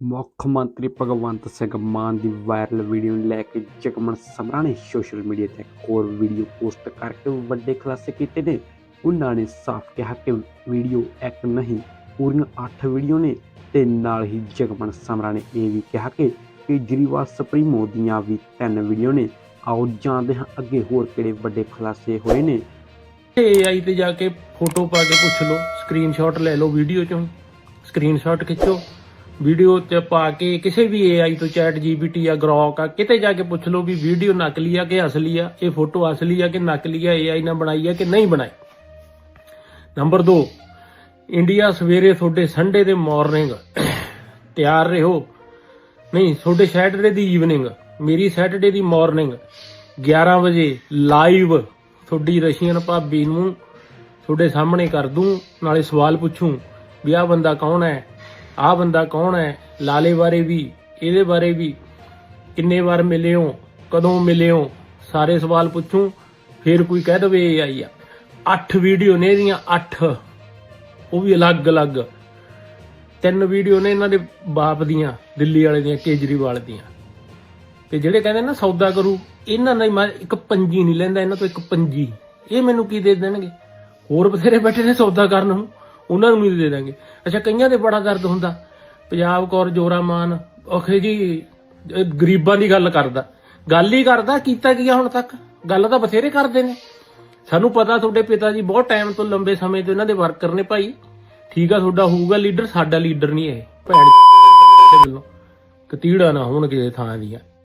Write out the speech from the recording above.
ਮੁੱਖ ਮੰਤਰੀ ਭਗਵੰਤ ਸਿੰਘ ਮਾਨ ਦੀ ਵਾਇਰਲ ਵੀਡੀਓ ਨੂੰ ਲੈ ਕੇ ਜਗਮਨ ਸਮਰਾ ਨੇ ਸੋਸ਼ਲ ਮੀਡੀਆ ਤੇ ਇੱਕ ਹੋਰ ਵੀਡੀਓ ਪੋਸਟ ਕਰਕੇ ਵੱਡੇ ਖੁਲਾਸੇ ਕੀਤੇ ਨੇ। ਉਹਨਾਂ ਨੇ ਸਾਫ਼ ਕਿਹਾ ਕਿ ਵੀਡੀਓ ਇੱਕ ਨਹੀਂ, ਪੂਰੀਆਂ 8 ਵੀਡੀਓ ਨੇ ਤੇ ਨਾਲ ਹੀ ਜਗਮਨ ਸਮਰਾ ਨੇ ਇਹ ਵੀ ਕਿਹਾ ਕਿ ਕੇਜਰੀਵਾਲ, ਸੁਪਰੀਮੋ ਦੀਆਂ ਵੀ ਤਿੰਨ ਵੀਡੀਓ ਨੇ। ਆਓ ਜਾਣਦੇ ਹਾਂ ਅੱਗੇ ਹੋਰ ਕਿਹੜੇ ਵੱਡੇ ਖੁਲਾਸੇ ਹੋਏ ਨੇ। ਏਆਈ ਤੇ ਜਾ ਕੇ ਫੋਟੋ ਪਾ ਕੇ ਪੁੱਛ ਲਓ ਸਕਰੀਨਸ਼ਾਟ ਲੈ ਲਓ ਵੀਡੀਓ ਚੋਂ ਸਕਰੀਨਸ਼ਾਟ ਖਿੱਚੋ। ਵੀਡੀਓ ਤੇ ਪਾ ਕੇ ਕਿਸੇ ਵੀ ਏਆਈ ਤੋਂ ਚੈਟ ਜੀਪੀਟੀ ਆ ਗਰੋਕ ਆ, ਕਿਤੇ ਜਾ ਕੇ ਪੁੱਛ ਲਓ ਵੀ ਵੀਡੀਓ ਨਕਲੀ ਆ ਕਿ ਅਸਲੀ ਆ, ਇਹ ਫੋਟੋ ਅਸਲੀ ਆ ਕਿ ਨਕਲੀ ਆ ਏਆਈ ਨੇ ਬਣਾਈ ਆ ਕਿ ਨਹੀਂ ਬਣਾਈ? ਨੰਬਰ 2 ਇੰਡੀਆ ਸਵੇਰੇ ਤੁਹਾਡੇ ਸੰਡੇ ਦੇ ਮਾਰਨਿੰਗ ਤਿਆਰ ਰਹੋ। ਨਹੀਂ, ਤੁਹਾਡੇ ਸੈਟਰਡੇ ਦੀ ਈਵਨਿੰਗ ਮੇਰੀ ਸੈਟਰਡੇ ਦੀ ਮਾਰਨਿੰਗ 11 ਵਜੇ ਲਾਈਵ ਤੁਹਾਡੀ ਰਸ਼ੀਅਨ ਭਾਬੀ ਨੂੰ ਤੁਹਾਡੇ ਸਾਹਮਣੇ ਕਰ ਦੂੰ, ਨਾਲੇ ਸਵਾਲ ਪੁੱਛੂੰ ਵੀ ਆਹ ਬੰਦਾ ਕੌਣ ਹੈ? ਆਹ ਬੰਦਾ ਕੌਣ ਹੈ? ਲਾਲੇ ਬਾਰੇ ਵੀ, ਇਹਦੇ ਬਾਰੇ ਵੀ ਕਿੰਨੇ ਵਾਰ ਮਿਲੇ ਹੋ? ਕਦੋਂ ਮਿਲੇ ਹੋ? ਸਾਰੇ ਸਵਾਲ ਪੁੱਛੂੰ, ਫਿਰ ਕੋਈ ਕਹਿ ਦਵੇ ਇਹ ਆਈ ਆ। 8 ਵੀਡੀਓ ਨੇ ਇਹਦੀਆਂ 8 ਉਹ ਵੀ ਅਲੱਗ-ਅਲੱਗ। ਤਿੰਨ ਵੀਡੀਓ ਨੇ ਇਹਨਾਂ ਦੇ ਬਾਪ ਦੀਆਂ, ਦਿੱਲੀ ਵਾਲੇ ਦੀਆਂ, ਕੇਜਰੀਵਾਲ ਦੀਆਂ। ਤੇ ਜਿਹੜੇ ਕਹਿੰਦੇ ਨਾ ਸੌਦਾ ਕਰੂ, ਇਹਨਾਂ ਦਾ ਮੈਂ ਇੱਕ ਪੰਜੀ ਨਹੀਂ ਲੈਂਦਾ, ਇਹਨਾਂ ਤੋਂ ਇੱਕ ਪੰਜੀ। ਇਹ ਮੈਨੂੰ ਕੀ ਦੇ ਦੇਣਗੇ? ਹੋਰ ਬਥੇਰੇ ਬੈਠੇ ਨੇ ਸੌਦਾ ਕਰਨ ਨੂੰ। ਉਹਨਾਂ ਨੂੰ ਵੀ ਦੇ ਦਾਂਗੇ। ਅੱਛਾ, ਕਈਆਂ ਦੇ ਬੜਾ ਦਰਦ ਹੁੰਦਾ। ਪੰਜਾਬ ਕੌਰ ਜੋਰਾ ਮਾਨ, ਔਖੇ ਜੀ ਗਰੀਬਾਂ ਦੀ ਗੱਲ ਕਰਦਾ। ਗੱਲ ਹੀ ਕਰਦਾ, ਕੀਤਾ ਕੀ ਹੁਣ ਤੱਕ? ਗੱਲ ਤਾਂ ਬਥੇਰੇ ਕਰਦੇ ਨੇ। ਸਾਨੂੰ ਪਤਾ ਤੁਹਾਡੇ ਪਿਤਾ ਜੀ ਬਹੁਤ ਟਾਈਮ ਤੋਂ ਲੰਬੇ ਸਮੇਂ ਤੋਂ ਇਹਨਾਂ ਦੇ ਵਰਕਰ ਨੇ ਭਾਈ। ਠੀਕ ਆ, ਤੁਹਾਡਾ ਹੋਊਗਾ ਲੀਡਰ ਸਾਡਾ ਲੀਡਰ ਨਹੀਂ ਇਹ। ਭੈਣ ਦੇ ਵੱਲੋਂ। ਕਤੀੜਾ ਨਾ ਹੋਣ ਕਿਸੇ ਥਾਂ ਦੀਆਂ।